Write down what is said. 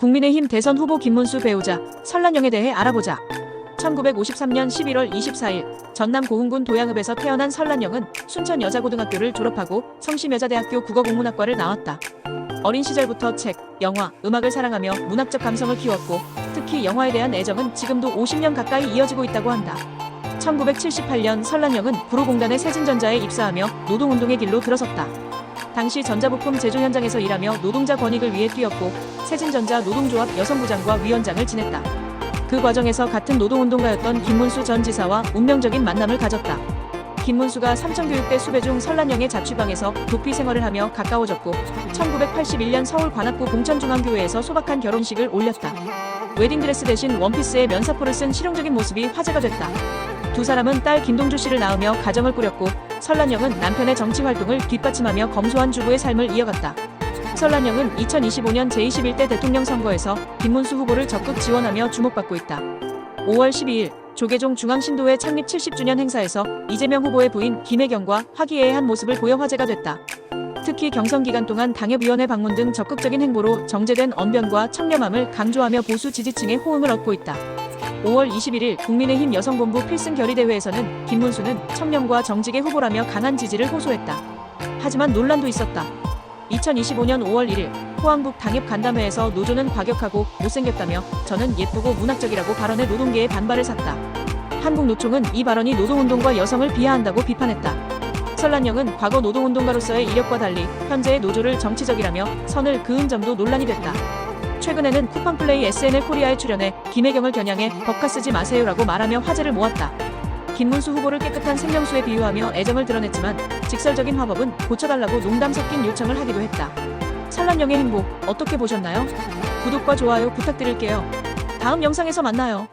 국민의힘 대선 후보 김문수 배우자 설란영에 대해 알아보자. 1953년 11월 24일 전남 고흥군 도양읍에서 태어난 설란영은 순천 여자고등학교를 졸업하고 성심여자대학교 국어국문학과를 나왔다. 어린 시절부터 책, 영화, 음악을 사랑하며 문학적 감성을 키웠고 특히 영화에 대한 애정은 지금도 50년 가까이 이어지고 있다고 한다. 1978년 설란영은 구로공단의 세진전자에 입사하며 노동운동의 길로 들어섰다. 당시 전자부품 제조 현장에서 일하며 노동자 권익을 위해 뛰었고 세진전자 노동조합 여성부장과 위원장을 지냈다. 그 과정에서 같은 노동운동가였던 김문수 전 지사와 운명적인 만남을 가졌다. 김문수가 삼천교육대 수배 중 설란영의 자취방에서 도피 생활을 하며 가까워졌고 1981년 서울 관악구 봉천중앙교회에서 소박한 결혼식을 올렸다. 웨딩드레스 대신 원피스에 면사포를 쓴 실용적인 모습이 화제가 됐다. 두 사람은 딸 김동주 씨를 낳으며 가정을 꾸렸고 설란영은 남편의 정치 활동을 뒷받침하며 검소한 주부의 삶을 이어갔다. 설란영은 2025년 제21대 대통령 선거에서 김문수 후보를 적극 지원하며 주목받고 있다. 5월 12일 조계종 중앙신도회 창립 70주년 행사에서 이재명 후보의 부인 김혜경과 화기애애한 모습을 보여 화제가 됐다. 특히 경선 기간 동안 당협위원회 방문 등 적극적인 행보로 정제된 언변과 청렴함을 강조하며 보수 지지층의 호응을 얻고 있다. 5월 21일 국민의힘 여성본부 필승 결의대회에서는 김문수는 청렴과 정직의 후보라며 강한 지지를 호소했다. 하지만 논란도 있었다. 2025년 5월 1일 포항북 당협 간담회에서 노조는 과격하고 못생겼다며 저는 예쁘고 문학적이라고 발언해 노동계의 반발을 샀다. 한국노총은 이 발언이 노동운동과 여성을 비하한다고 비판했다. 설란영은 과거 노동운동가로서의 이력과 달리 현재의 노조를 정치적이라며 선을 그은 점도 논란이 됐다. 최근에는 쿠팡플레이 SNL 코리아에 출연해 김혜경을 겨냥해 법카 쓰지 마세요라고 말하며 화제를 모았다. 김문수 후보를 깨끗한 생명수에 비유하며 애정을 드러냈지만 직설적인 화법은 고쳐달라고 농담 섞인 요청을 하기도 했다. 설란영의 행보 어떻게 보셨나요? 구독과 좋아요 부탁드릴게요. 다음 영상에서 만나요.